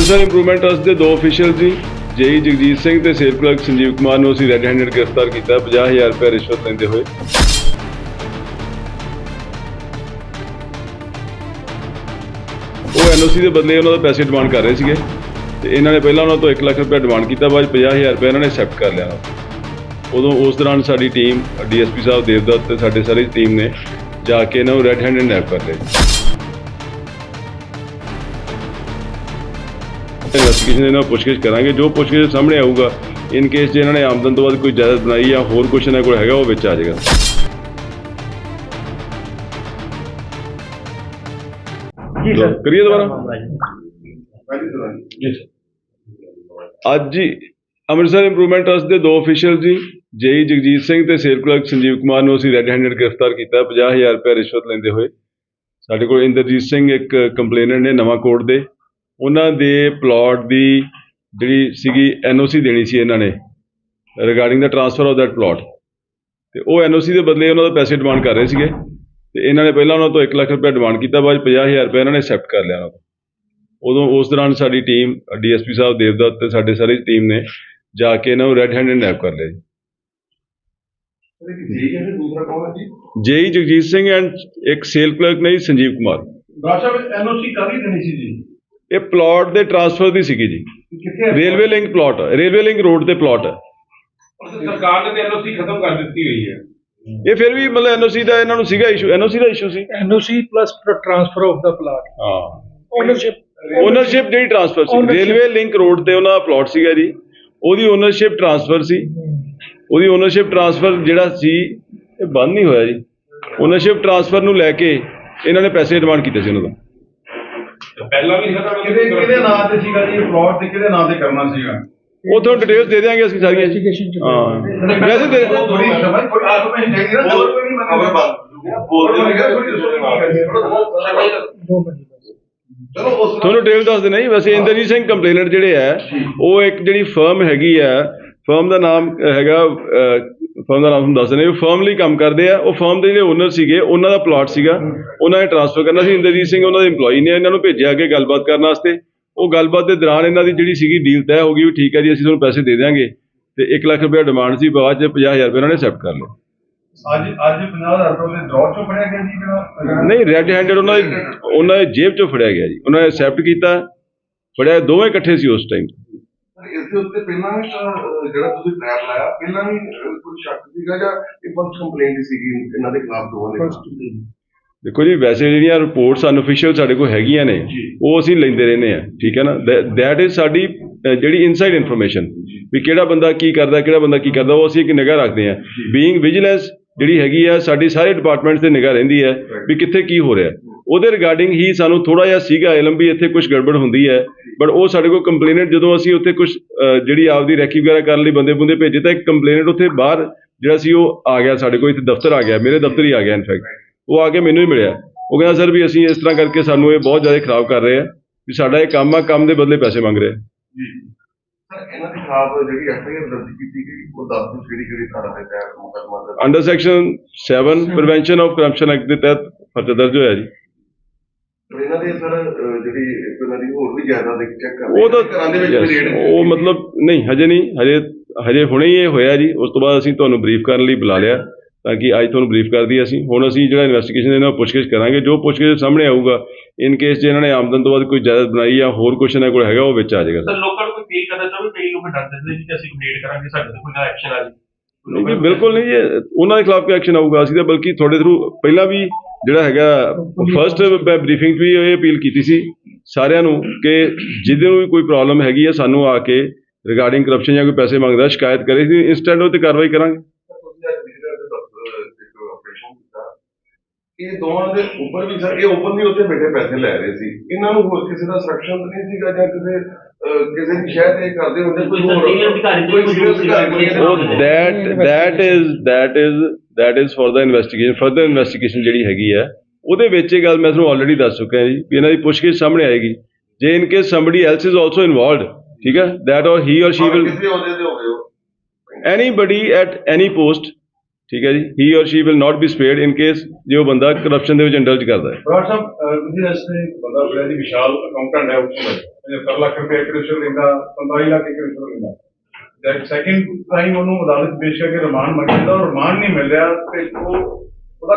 Amritsar improvement trust ਦੇ ਦੋ official ਜੀ ਜੇਈ ਜਗਜੀਤ ਸਿੰਘ ਤੇ ਸੇਲ ਕਲਰਕ ਸੰਜੀਵ ਕੁਮਾਰ ਨੂੰ ਅਸੀਂ ਰੈੱਡ ਹੈਂਡਡ ਗ੍ਰਿਫਤਾਰ ਕੀਤਾ 50000 ਰੁਪਏ ਰਿਸ਼ਵਤ ਲੈਂਦੇ ਹੋਏ। ਉਹ ਐਨਓਸੀ ਦੇ ਬਦਲੇ ਉਹਨਾਂ ਦਾ ਪੈਸੇ ਡਿਮਾਂਡ ਕਰ ਰਹੇ ਸੀਗੇ ਤੇ ਇਹਨਾਂ ਨੇ ਪਹਿਲਾਂ ਉਹਨਾਂ ਤੋਂ 1 ਲੱਖ ਰੁਪਏ ਡਿਮਾਂਡ ਕੀਤਾ, ਬਾਅਦ 'ਚ 50000 ਰੁਪਏ ਇਹਨਾਂ ਨੇ ਐਕਸੈਪਟ ਕਰ ਲਿਆ। ਉਦੋਂ ਉਸ ਦੌਰਾਨ ਸਾਡੀ ਟੀਮ ਡੀਐਸਪੀ ਸਾਹਿਬ, ਦੇਵਦੱਤ ਤੇ ਸਾਡੇ ਸਾਰੀ ਟੀਮ ਨੇ ਜਾ ਕੇ ਇਹਨਾਂ ਨੂੰ ਰੈੱਡ ਹੈਂਡਡ ਨੈਪ ਕਰ ਲਿਆ। ਇਨਵੈਸਟੀਗੇਸ਼ਨ ਇਹਨਾਂ ਨੂੰ ਪੁੱਛਗਿੱਛ ਕਰਾਂਗੇ ਜੋ ਪੁੱਛਗਿੱਛ ਸਾਹਮਣੇ ਆਊਗਾ ਇਨ ਕੇਸ ਜੇ ਇਹਨਾਂ ਨੇ ਆਮਦਨ ਤੋਂ ਬਾਅਦ ਕੋਈ ਜਾਇਦਾਦ ਬਣਾਈ ਜਾਂ ਹੋਰ ਕੁਝ ਇਹਨਾਂ ਕੋਲ ਹੈਗਾ ਉਹ ਵਿੱਚ ਆ ਜਾਏਗਾ। ਜੀ ਸਰ। ਕਰੀਏ ਦੁਬਾਰਾ? ਜੀ। ਸਰ ਅੱਜ ਹੀ ਅੰਮ੍ਰਿਤਸਰ ਇੰਪਰੂਵਮੈਂਟ ਟਰਸਟ ਦੇ ਦੋ ਅਫੀਸ਼ੀਅਲ ਜੀ ਜੇਈ ਜਗਜੀਤ ਸਿੰਘ ਤੇ ਸੇਲ ਕਲਰਕ ਸੰਜੀਵ ਕੁਮਾਰ ਨੂੰ ਅਸੀਂ ਰੈੱਡ ਹੈਂਡਡ ਗ੍ਰਿਫਤਾਰ ਕੀਤਾ 50000 ਰੁਪਏ ਰਿਸ਼ਵਤ ਲੈਂਦੇ ਹੋਏ। ਸਾਡੇ ਕੋਲ ਇੰਦਰਜੀਤ ਸਿੰਘ ਇੱਕ ਕੰਪਲੇਨਰ ਨੇ ਨਵਾਂ ਕੋਰਟ ਦੇ। ਉਹਨਾਂ ਦੇ ਪਲਾਟ ਦੀ ਜਿਹੜੀ ਸੀਗੀ ਐਨਓਸੀ ਦੇਣੀ ਸੀ ਇਹਨਾਂ ਨੇ ਰਿਗਾਰਡਿੰਗ ਦਾ ਟ੍ਰਾਂਸਫਰ ਆਫ ਦੈਟ ਪਲਾਟ ਤੇ ਉਹ ਐਨਓਸੀ ਦੇ ਬਦਲੇ ਉਹਨਾਂ ਦਾ ਪੈਸੇ ਡਿਮਾਂਡ ਕਰ ਰਹੇ ਸੀਗੇ। ਤੇ ਇਹਨਾਂ ਨੇ ਪਹਿਲਾਂ ਉਹਨਾਂ ਤੋਂ 1 ਲੱਖ ਰੁਪਏ ਡਿਮਾਂਡ ਕੀਤਾ, ਬਾਅਦ 'ਚ 50000 ਰੁਪਏ ਇਹਨਾਂ ਨੇ ਐਕਸੈਪਟ ਕਰ ਲਿਆ ਉਹਨਾਂ ਤੋਂ। ਉਦੋਂ ਉਸ ਦੌਰਾਨ ਸਾਡੀ ਟੀਮ ਡੀਐਸਪੀ ਸਾਹਿਬ, ਦੇਵਦੱਤ ਤੇ ਸਾਡੇ ਸਾਰੀ ਟੀਮ ਨੇ ਜਾ ਕੇ ਇਹਨਾਂ ਨੂੰ ਰੈੱਡ ਹੈਂਡਡ ਨੈਪ ਕਰ ਲਿਆ ਜੀ। ਠੀਕ ਜੇਈ ਜਗਜੀਤ ਸਿੰਘ ਐਂਡ ਇੱਕ ਸੇਲ ਕਲਰਕ ਨੇ ਜੀ, ਸੰਜੀਵ ਕੁਮਾਰ। ਰਾਸ਼ਾ ਵਿੱਚ ਐਨਓਸੀ ਕਾਹਦੀ ਦੇਣੀ ਸੀ ਜੀ? ਇਹ ਪਲਾਟ ਦੇ ਟ੍ਰਾਂਸਫਰ ਦੀ ਸੀਗੀ ਜੀ। Railway link plot railway link road ਤੇ ਪਲਾਟ ਹੈ। ਸਰਕਾਰ ਨੇ ਤੇ ਐਨਓਸੀ ਖਤਮ ਕਰ ਦਿੱਤੀ ਹੋਈ ਹੈ। ਇਹ ਫਿਰ ਵੀ ਮਤਲਬ ਐਨਓਸੀ ਦਾ ਇਹਨਾਂ ਨੂੰ ਸੀਗਾ ਇਸ਼ੂ ਐਨਓਸੀ ਦਾ ਇਸ਼ੂ ਸੀ। Plus tr- transfer of the plot. ਹਾਂ। Ownership. ਓਨਰਸ਼ਿਪ ਜਿਹੜੀ ਟ੍ਰਾਂਸਫਰ ਸੀ. ਰੇਲਵੇ ਲਿੰਕ ਰੋਡ ਤੇ ਉਹਨਾਂ ਦਾ ਪਲਾਟ ਸੀਗਾ ਜੀ। ਉਹਦੀ ਓਨਰਸ਼ਿਪ ਟ੍ਰਾਂਸਫਰ ਸੀ। ਉਹਦੀ ਓਨਰਸ਼ਿਪ ਟ੍ਰਾਂਸਫਰ ਜਿਹੜਾ ਸੀ ਇਹ ਬੰਦ ਨਹੀਂ ਹੋਇਆ ਜੀ। ਓਨਰਸ਼ਿਪ ਟ੍ਰਾਂਸਫਰ ਨੂੰ ਲੈ ਕੇ ਇਹਨਾਂ ਨੇ ਪੈਸੇ ਡਿਮਾਂਡ ਕੀਤੇ ਸੀ ਉਹਨਾਂ ਤੋਂ। ਪਹਿਲਾਂ ਵੀ ਖਤਮ ਕਿਹਦੇ ਕਿਹਦੇ ਨਾਂ ਤੇ ਸੀਗਾ? ਜੀ? ਪਲਾਟ ਤੇ ਕਿਹਦੇ ਨਾਂ ਤੇ ਕਰਨਾ ਸੀਗਾ? ਉਹ ਤੁਹਾਨੂੰ ਡਿਟੇਲਸ ਦੇ ਦਿਆਂਗੇ ਅਸੀਂ ਸਾਰੀਆਂ। ਹਾਂ। ਵੈਸੇ ਦੇ ਥੋੜੀ ਸਮਝ ਕੋਈ ਆਪ ਮੈਂ ਨਹੀਂ ਨਾ ਹੋਰ ਕੋਈ ਨਹੀਂ ਬੰਦ ਬੋਲ ਦੋ ਮਿੰਟ ਬਸ। ਚਲੋ ਉਸ ਤੁਹਾਨੂੰ ਡਿਟੇਲ ਦੱਸ ਦੇਣਾ ਜੀ। ਵੈਸੇ ਇੰਦਰਜੀਤ ਸਿੰਘ ਕੰਪਲੇਨਰ ਜਿਹੜੇ ਆ ਉਹ ਇੱਕ ਜਿਹੜੀ ਫਰਮ ਹੈਗੀ ਆ ਫਰਮ ਦਾ ਨਾਮ ਹੈਗਾ ਫਰਮ ਦਾ ਨਾਮ ਤੁਹਾਨੂੰ ਦੱਸ ਦਿੰਦੇ ਉਹ ਫਰਮ ਲਈ ਕੰਮ ਕਰਦੇ ਆ। ਉਹ ਫਰਮ ਦੇ ਜਿਹੜੇ ਓਨਰ ਸੀਗੇ ਉਹਨਾਂ ਦਾ ਪਲਾਟ ਸੀਗਾ। ਉਹਨਾਂ ਨੇ ਟ੍ਰਾਂਸਫਰ ਕਰਨਾ ਸੀ। ਇੰਦਰਜੀਤ ਸਿੰਘ ਉਹਨਾਂ ਦੇ EMPLOYE ਨੇ ਇਹਨਾਂ ਨੂੰ ਭੇਜਿਆ ਅੱਗੇ ਗੱਲਬਾਤ ਕਰਨ ਵਾਸਤੇ। ਉਹ ਗੱਲਬਾਤ ਦੇ ਦੌਰਾਨ ਇਹਨਾਂ ਦੀ ਜਿਹੜੀ ਸੀਗੀ ਡੀਲ ਤੈਅ ਹੋ ਗਈ ਵੀ ਠੀਕ ਹੈ ਜੀ ਅਸੀਂ ਤੁਹਾਨੂੰ ਪੈਸੇ ਦੇ ਦਿਆਂਗੇ। ਤੇ 1 ਲੱਖ ਰੁਪਏ ਡਿਮਾਂਡ ਸੀ ਬਾਅਦ ਚ 50000 ਰੁਪਏ ਉਹਨਾਂ ਨੇ ਐਕਸੈਪਟ ਕਰ ਲਿਆ। ਅੱਜ ਅੱਜ 50000 ਰੁਪਏ ਡਰਾਅ ਚੋਂ ਫੜਿਆ ਗਿਆ ਜੀ ਜਿਹੜਾ? ਨਹੀਂ ਰੈੱਡ ਹੈਂਡਡ ਉਹਨਾਂ ਦੇ ਉਹਨਾਂ ਦੇ ਜੇਬ ਚੋਂ ਫੜਿਆ ਗਿਆ ਜੀ। ਉਹਨਾਂ ਨੇ ਐਕਸੈਪਟ ਕੀਤਾ। ਫੜਿਆ ਦੋਵੇਂ ਇਕੱਠੇ ਸੀ ਉਸ ਟਾਈਮ ਇਸ ਦੇ ਉੱਤੇ ਪਹਿਲਾਂ ਵੀ ਤਾਂ, ਅਹ, ਜਿਹੜਾ ਤੁਸੀਂ ਟ੍ਰੈਪ ਲਾਇਆ ਪਹਿਲਾਂ ਵੀ ਅਹ, ਕੋਈ ਸ਼ੱਕ ਸੀਗਾ ਜਾਂ ਇਹ ਫਸਟ ਕੰਪਲੇਂਟ ਸੀਗੀ ਇਹਨਾਂ ਦੇ ਖਿਲਾਫ ਦੋਵਾਂ ਦੇ ਖਿਲਾਫ? ਦੇਖੋ ਜੀ ਵੈਸੇ ਜਿਹੜੀਆਂ ਰਿਪੋਰਟਸ ਅਨਅਫੀਸ਼ੀਅਲ ਸਾਡੇ ਕੋਲ ਹੈਗੀਆਂ ਨੇ ਉਹ ਅਸੀਂ ਲੈਂਦੇ ਰਹਿੰਦੇ ਆ ਠੀਕ ਹੈ ਨਾ? ਦੈਟ ਇਜ਼ ਸਾਡੀ ਜਿਹੜੀ ਇਨਸਾਈਡ ਇਨਫੋਰਮੇਸ਼ਨ ਵੀ ਕਿਹੜਾ ਬੰਦਾ ਕੀ ਕਰਦਾ ਕਿਹੜਾ ਬੰਦਾ ਕੀ ਕਰਦਾ ਉਹ ਅਸੀਂ ਇੱਕ ਨਿਗਾਹ ਰੱਖਦੇ ਆ ਬੀਇੰਗ ਵਿਜੀਲੈਂਸ ਜਿਹੜੀ ਹੈਗੀ ਆ ਸਾਡੀ ਸਾਰੇ ਡਿਪਾਰਟਮੈਂਟਸ ਤੇ ਨਿਗਾਹ ਰਹਿੰਦੀ ਹੈ ਵੀ ਕਿੱਥੇ ਕੀ ਹੋ ਰਿਹਾ। ਉਹਦੇ ਰਿਗਾਰਡਿੰਗ ਹੀ ਸਾਨੂੰ ਥੋੜਾ ਜਿਹਾ ਸੀਗਾ ਇਲਮ ਵੀ ਇੱਥੇ ਕੁਝ ਗੜਬੜ ਹੁੰਦੀ ਹੈ। ਬਟ ਉਹ ਸਾਡੇ ਕੋਲ ਕੰਪਲੇਨਟ ਜਦੋਂ ਅਸੀਂ ਉੱਥੇ ਕੁਝ ਜਿਹੜੀ ਆਪਦੀ ਰੈਕੀ ਵਗੈਰਾ ਕਰਨ ਲਈ ਬੰਦੇ ਬੰਦੇ ਭੇਜੇ ਤਾਂ ਇੱਕ ਕੰਪਲੇਨਟ ਉੱਥੇ ਬਾਹਰ ਜਿਹੜਾ ਸੀ ਉਹ ਆ ਗਿਆ ਸਾਡੇ ਕੋਲ ਇੱਥੇ ਦਫ਼ਤਰ ਆ ਗਿਆ ਮੇਰੇ ਦਫ਼ਤਰ ਹੀ ਆ ਗਿਆ ਇਨਫੈਕਟ ਉਹ ਆ ਕੇ ਮੈਨੂੰ ਹੀ ਮਿਲਿਆ। ਉਹ ਕਹਿੰਦਾ ਸਰ ਵੀ ਅਸੀਂ ਇਸ ਤਰ੍ਹਾਂ ਕਰਕੇ ਸਾਨੂੰ ਇਹ ਬਹੁਤ ਜ਼ਿਆਦਾ ਖਰਾਬ ਕਰ ਰਹੇ ਆ ਵੀ ਸਾਡਾ ਇਹ ਕੰਮ ਆ ਕੰਮ ਦੇ ਬਦਲੇ ਪੈਸੇ ਮੰਗ ਰਹੇ ਸਰ ਇਹਨਾਂ ਦੇ ਖਿਲਾਫ ਜਿਹੜੀ ਐਫਆਈਆਰ ਦਰਜ ਕੀਤੀ ਗਈ ਉਹ ਦੱਸ ਦਿਓ ਕਿਹੜੀ ਕਿਹੜੀ ਧਾਰਾ ਦੇ ਤਹਿਤ ਮੁਕੱਦਮਾ under section 7 prevention of corruption act ਦੇ ਤਹਿਤ ਪਰਚਾ ਦਰਜ ਹੋਇਆ ਜੀ। ਇਹਨਾਂ ਦੇ ਸਰ ਅਹ, ਜਿਹੜੀ ਇੱਕ ਇਹਨਾਂ ਦੀ ਹੋਰ ਵੀ ਜਾਇਦਾਦ ਇੱਕ ਚੈੱਕ ਕਰ ਉਹ ਤਾਂ ਘਰਾਂ ਦੇ ਵਿੱਚ yes, ਰੇਡ ਉਹ ਮਤਲਬ ਨਹੀਂ ਹਜੇ ਨਹੀਂ ਹਜੇ ਹਜੇ ਹੁਣੇ ਹੀ ਇਹ ਹੋਇਆ ਜੀ। ਉਸ ਤੋਂ ਬਾਅਦ ਅਸੀਂ ਤੁਹਾਨੂੰ ਬਰੀਫ ਕਰਨ ਲਈ ਬੁਲਾ ਲਿਆ ਤਾਂ ਕਿ ਅੱਜ ਤੁਹਾਨੂੰ ਬਰੀਫ ਕਰ ਦਈਏ ਅਸੀਂ। ਹੁਣ ਅਸੀਂ ਜਿਹੜਾ ਇਨਵੈਸਟੀਗੇਸ਼ਨ ਇਹਨਾਂ ਨੂੰ ਪੁੱਛਗਿੱਛ ਕਰਾਂਗੇ ਜੋ ਪੁੱਛਗਿੱਛ ਸਾਹਮਣੇ ਆਊਗਾ ਇਨ ਕੇਸ ਜੇ ਇਹਨਾਂ ਨੇ ਆਮਦਨ ਤੋਂ ਬਾਅਦ ਕੋਈ ਜਾਇਦਾਦ ਬਣਾਈ ਜਾਂ ਹੋਰ ਕੁਝ ਇਹਨਾਂ ਕੋਲ ਹੈਗਾ ਉਹ ਵਿੱਚ ਆ ਜਾਏਗਾ ਸਰ। ਲੋਕਾਂ ਨੂੰ ਕੋਈ ਫੀਲ ਕਰਨਾ ਚਾਹੋ ਕਈ ਲੋਕ ਡਰਦੇ ਨੇ ਕਿ ਅਸੀਂ ਕੰਪਲੀਟ ਕਰਾਂਗੇ ਸਾਡੇ ਤੇ ਕੋਈ ਨਾ ਐਕਸ਼ਨ ਆ ਜੀ। ਨਹੀਂ ਜੀ ਬਿਲਕੁਲ ਨਹੀਂ ਜੀ। ਉਹਨਾਂ ਦੇ ਖਿਲਾਫ ਕੋਈ ਐਕਸ਼ਨ ਆਊਗਾ। ਅਸੀਂ ਤਾਂ ਬਲਕਿ ਤੁਹਾਡੇ ਥਰੂ ਪਹਿਲਾਂ ਵੀ ਜਿਹੜਾ ਹੈਗਾ ਫਰਸਟ ਬਰੀਫਿੰਗ 'ਚ ਵੀ ਇਹ ਅਪੀਲ ਕੀਤੀ ਸੀ ਸਾਰਿਆਂ ਨੂੰ ਕਿ ਜਿਹਦੇ ਨੂੰ ਵੀ ਕੋਈ ਪ੍ਰੋਬਲਮ ਹੈਗੀ ਹੈ ਸਾਨੂੰ ਆ ਕੇ ਰਿਗਾਰਡਿੰਗ ਕਰਪਸ਼ਨ ਜਾਂ ਕੋਈ ਪੈਸੇ ਮੰਗਦਾ, ਸ਼ਿਕਾਇਤ ਕਰੇ ਸੀ ਇੰਸਟੈਂਟ ਉਹ ਤੇ ਕਾਰਵਾਈ ਕਰਾਂਗੇ ਤੁਸੀਂ ਅੱਜ ਵਿਜੀਲੈਂਸ ਦੇ ਦਫ਼ਤਰ ਇੱਕ ਆਪਰੇਸ਼ਨ ਕੀਤਾ ਇਹ ਦੋਵਾਂ ਦੇ ਉੱਪਰ ਵੀ ਸਰ ਇਹ ਓਪਨਲੀ ਉੱਥੇ ਬੈਠੇ ਪੈਸੇ ਲੈ ਰਹੇ ਸੀ। ਇਹਨਾਂ ਨੂੰ ਹੋਰ ਕਿਸੇ ਦਾ ਸਖਸ਼ਨ ਨਹੀਂ ਸੀਗਾ ਜਾਂ ਕਿਸੇ ਅਹ, ਕਿਸੇ ਦੀ ਸ਼ਾਇਦ ਇਹ ਕਰਦੇ ਹੁੰਦੇ ਕੋਈ ਹੋਰ- senior ਅਧਿਕਾਰੀ ਕੋਈ ਕੋਈ senior ਅਧਿਕਾਰੀ ਕੋਈ ਇਹਦੇ ਉਹ ਨਾਲ that that is that is that is for the investigation further investigation ਜਿਹੜੀ ਹੈਗੀ ਹੈ ਉਹਦੇ ਵਿੱਚ ਇਹ ਗੱਲ ਮੈਂ ਤੁਹਾਨੂੰ ਆਲਰੇਡੀ ਦੱਸ ਚੁੱਕਿਆ ਜੀ ਵੀ ਇਹਨਾਂ ਦੀ ਪੁੱਛਗਿੱਛ ਸਾਹਮਣੇ ਆਏਗੀ। ਜੇ in case somebody else is also involved ਠੀਕ ਹੈ that or he or she will ਕਿਸੇ ਉਹਦੇ ਤੇ ਹੋ ਗਏ ਹੋ anybody at any post ਠੀਕ ਹੈ ਜੀ। He or she will not be spared in case ਜੇ ਉਹ ਬੰਦਾ ਕਰਪਸ਼ਨ ਦੇ ਵਿੱਚ ਇੰਡਲਜ ਕਰਦਾ ਹੈ। ਬਰਾੜ ਸਾਹਿਬ ਤੁਸੀਂ ਇਸ ਬੰਦਾ ਬੜਾ ਜੀ ਵਿਸ਼ਾਲ ਅਕਾਊਂਟੈਂਟ ਹੈ ਉੱਥੋਂ ਦਾ 75 ਲੱਖ ਰੁਪਏ ਇੱਕ ਰਿਸ਼ਵਤ ਲੈਂਦਾ 45 ਲੱਖ ਇੱਕ ਰਿਸ਼ਵਤ ਲੈਂਦਾ। ਜਦ ਸੈਕਿੰਡ ਟਾਈਮ ਉਹਨੂੰ ਅਦਾਲਤ 'ਚ ਪੇਸ਼ ਕਰਕੇ ਰਿਮਾਂਡ ਮੰਗਦਾ ਔਰ ਰਿਮਾਂਡ ਨਹੀਂ ਮਿਲ ਰਿਹਾ ਤੇ ਉਹ ਉਹਦਾ